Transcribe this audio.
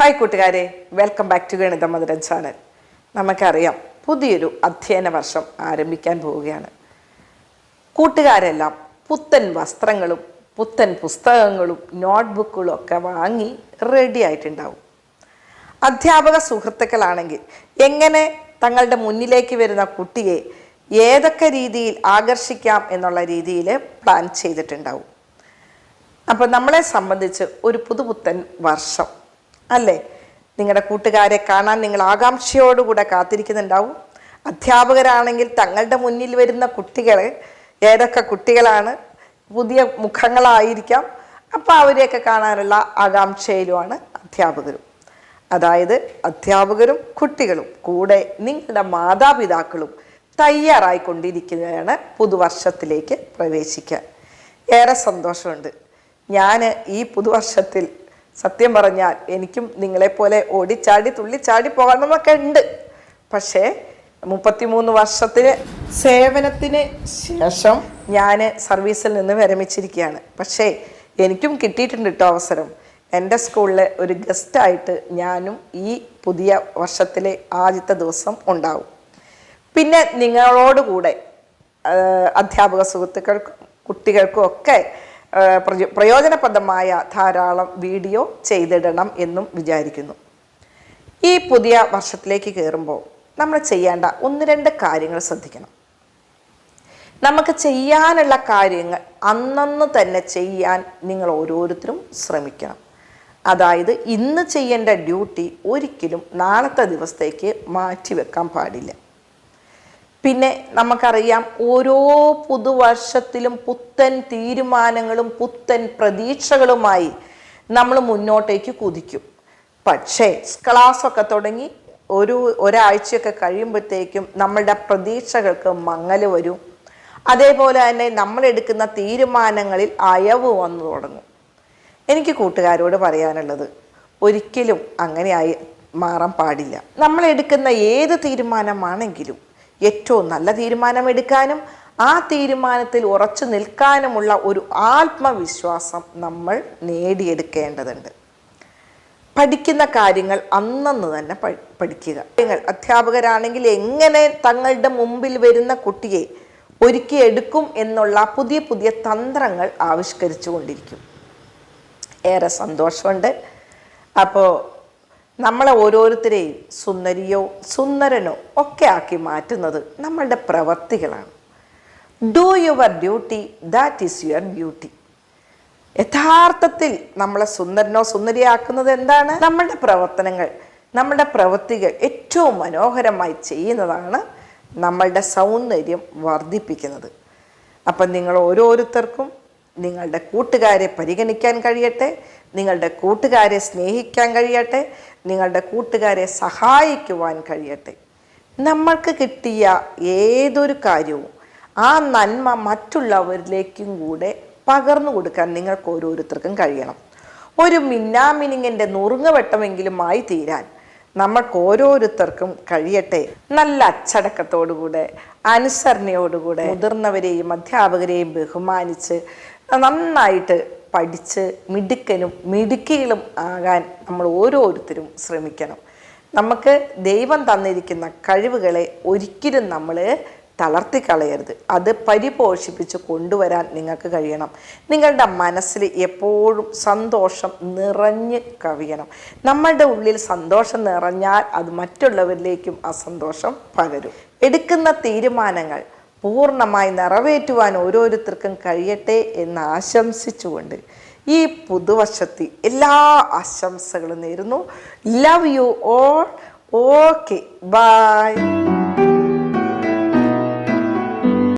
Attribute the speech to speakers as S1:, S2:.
S1: Hi കൂട്ടുകാരെ. Welcome back to ഗണിത മധുരൻ channel നമുക്കറിയാം പുതിയൊരു അധ്യയന വർഷം ആരംഭിക്കാൻ പോവുകയാണ്. കൂട്ടുകാരെല്ലാം പുത്തൻ വസ്ത്രങ്ങളും പുത്തൻ പുസ്തകങ്ങളും നോട്ട്ബുക്കുകളും ഒക്കെ വാങ്ങി റെഡി ആയിട്ടുണ്ടാവും. അധ്യാപക സുഹൃത്തുക്കളാണെങ്കിൽ എങ്ങനെ തങ്ങളുടെ മുന്നിലേക്ക് വരുന്ന കുട്ടിയെ ഏതൊക്കെ രീതിയിൽ ആകർഷിക്കാം എന്നുള്ള രീതിയിൽ പ്ലാൻ ചെയ്തിട്ടുണ്ടാവും. അപ്പോൾ നമ്മളെ സംബന്ധിച്ച് ഒരു പുതുപുത്തൻ വർഷം. അല്ലേ? നിങ്ങളുടെ കൂട്ടുകാരെ കാണാൻ നിങ്ങൾ ആകാംക്ഷയോടുകൂടെ കാത്തിരിക്കുന്നുണ്ടാവും. അധ്യാപകരാണെങ്കിൽ തങ്ങളുടെ മുന്നിൽ വരുന്ന കുട്ടികൾ ഏതൊക്കെ കുട്ടികളാണ്? പുതിയ മുഖങ്ങളായിരിക്കാം. അപ്പോൾ അവരെയൊക്കെ കാണാനുള്ള ആകാംക്ഷയിലുമാണ് അധ്യാപകരും. അതായത് അധ്യാപകരും കുട്ടികളും കൂടെ നിങ്ങളുടെ മാതാപിതാക്കളും തയ്യാറായിക്കൊണ്ടിരിക്കുകയാണ് പുതുവർഷത്തിലേക്ക് പ്രവേശിക്കാൻ. ഏറെ സന്തോഷമുണ്ട്. ഞാൻ ഈ പുതുവർഷത്തിൽ സത്യം പറഞ്ഞാൽ എനിക്കും നിങ്ങളെപ്പോലെ ഓടിച്ചാടി തുള്ളിച്ചാടി പോകണമെന്നൊക്കെ ഉണ്ട്. പക്ഷേ മുപ്പത്തിമൂന്ന് വർഷത്തിന് സേവനത്തിന് ശേഷം ഞാൻ സർവീസിൽ നിന്ന് വിരമിച്ചിരിക്കുകയാണ്. പക്ഷേ എനിക്കും കിട്ടിയിട്ടുണ്ട് കേട്ടോ അവസരം. എന്റെ സ്കൂളിലെ ഒരു ഗസ്റ്റായിട്ട് ഞാനും ഈ പുതിയ വർഷത്തിലെ ആദ്യത്തെ ദിവസം ഉണ്ടാവും. പിന്നെ നിങ്ങളോടുകൂടെ അധ്യാപക സുഹൃത്തുക്കൾക്കും കുട്ടികൾക്കും ഒക്കെ പ്രയോജനപ്രദമായ ധാരാളം വീഡിയോ ചെയ്തിടണം എന്നും വിചാരിക്കുന്നു. ഈ പുതിയ വർഷത്തിലേക്ക് കയറുമ്പോൾ നമ്മൾ ചെയ്യേണ്ട ഒന്ന് രണ്ട് കാര്യങ്ങൾ ശ്രദ്ധിക്കണം. നമുക്ക് ചെയ്യാനുള്ള കാര്യങ്ങൾ അന്നന്ന് തന്നെ ചെയ്യാൻ നിങ്ങൾ ഓരോരുത്തരും ശ്രമിക്കണം. അതായത് ഇന്ന് ചെയ്യേണ്ട ഡ്യൂട്ടി ഒരിക്കലും നാളത്തെ ദിവസത്തേക്ക് മാറ്റിവെക്കാൻ പാടില്ല. പിന്നെ നമുക്കറിയാം ഓരോ പുതുവർഷത്തിലും പുത്തൻ തീരുമാനങ്ങളും പുത്തൻ പ്രതീക്ഷകളുമായി നമ്മൾ മുന്നോട്ടേക്ക് കുതിക്കും. പക്ഷേ ക്ലാസ്സൊക്കെ തുടങ്ങി ഒരു ഒരാഴ്ചയൊക്കെ കഴിയുമ്പോഴത്തേക്കും നമ്മളുടെ പ്രതീക്ഷകൾക്ക് മങ്ങൽ വരും. അതേപോലെ തന്നെ നമ്മൾ എടുക്കുന്ന തീരുമാനങ്ങളിൽ അയവ് വന്നു തുടങ്ങും. എനിക്ക് കൂട്ടുകാരോട് പറയാനുള്ളത് ഒരിക്കലും അങ്ങനെ ആയി മാറാൻ പാടില്ല. നമ്മൾ എടുക്കുന്ന ഏത് തീരുമാനമാണെങ്കിലും ഏറ്റവും നല്ല തീരുമാനം എടുക്കാനും ആ തീരുമാനത്തിൽ ഉറച്ചു നിൽക്കാനുമുള്ള ഒരു ആത്മവിശ്വാസം നമ്മൾ നേടിയെടുക്കേണ്ടതുണ്ട്. പഠിക്കുന്ന കാര്യങ്ങൾ അന്നന്ന് തന്നെ പഠിക്കുക. നിങ്ങൾ അധ്യാപകരാണെങ്കിൽ എങ്ങനെ തങ്ങളുടെ മുമ്പിൽ വരുന്ന കുട്ടിയെ ഒരുക്കിയെടുക്കും എന്നുള്ള പുതിയ പുതിയ തന്ത്രങ്ങൾ ആവിഷ്കരിച്ചു കൊണ്ടിരിക്കും ഏറെ സന്തോഷമുണ്ട്. അപ്പോൾ നമ്മളെ ഓരോരുത്തരെയും സുന്ദരിയോ സുന്ദരനോ ഒക്കെ ആക്കി മാറ്റുന്നത് നമ്മളുടെ പ്രവർത്തികളാണ്. Do your duty that is your beauty യഥാർത്ഥത്തിൽ നമ്മളെ സുന്ദരനോ സുന്ദരിയാക്കുന്നത് എന്താണ്? നമ്മളുടെ പ്രവർത്തനങ്ങൾ നമ്മളുടെ പ്രവൃത്തികൾ ഏറ്റവും മനോഹരമായി ചെയ്യുന്നതാണ് നമ്മളുടെ സൗന്ദര്യം വർദ്ധിപ്പിക്കുന്നത്. അപ്പം നിങ്ങൾ ഓരോരുത്തർക്കും നിങ്ങളുടെ കൂട്ടുകാരെ പരിഗണിക്കാൻ കഴിയട്ടെ നിങ്ങളുടെ കൂട്ടുകാരെ സ്നേഹിക്കാൻ കഴിയട്ടെ നിങ്ങളുടെ കൂട്ടുകാരെ സഹായിക്കുവാൻ കഴിയട്ടെ. നമ്മൾക്ക് കിട്ടിയ ഏതൊരു കാര്യവും ആ നന്മ മറ്റുള്ളവരിലേക്കും കൂടെ പകർന്നു കൊടുക്കാൻ നിങ്ങൾക്ക് ഓരോരുത്തർക്കും കഴിയണം. ഒരു മിന്നാമിനിങ്ങിന്റെ നുറുങ്ങവട്ടമെങ്കിലും ആയി തീരാൻ നമ്മൾക്ക് ഓരോരുത്തർക്കും കഴിയട്ടെ. നല്ല അച്ചടക്കത്തോടുകൂടെ അനുസരണയോടുകൂടെ മുതിർന്നവരെയും അധ്യാപകരെയും ബഹുമാനിച്ച് നന്നായിട്ട് പഠിച്ച് മിടുക്കനും മിടുക്കികളും ആകാൻ നമ്മൾ ഓരോരുത്തരും ശ്രമിക്കണം. നമുക്ക് ദൈവം തന്നിരിക്കുന്ന കഴിവുകളെ ഒരിക്കലും നമ്മൾ തളർത്തി കളയരുത് അത് പരിപോഷിപ്പിച്ച് കൊണ്ടുവരാൻ നിങ്ങൾക്ക് കഴിയണം. നിങ്ങളുടെ മനസ്സിൽ എപ്പോഴും സന്തോഷം നിറഞ്ഞ് കവിയണം. നമ്മളുടെ ഉള്ളിൽ സന്തോഷം നിറഞ്ഞാൽ അത് മറ്റുള്ളവരിലേക്കും ആ സന്തോഷം പകരും. എടുക്കുന്ന തീരുമാനങ്ങൾ പൂർണമായി നിറവേറ്റുവാൻ ഓരോരുത്തർക്കും കഴിയട്ടെ എന്ന് ആശംസിച്ചുകൊണ്ട് ഈ പുതുവർഷത്തിൽ എല്ലാ ആശംസകളും നേരുന്നു. Love you all okay bye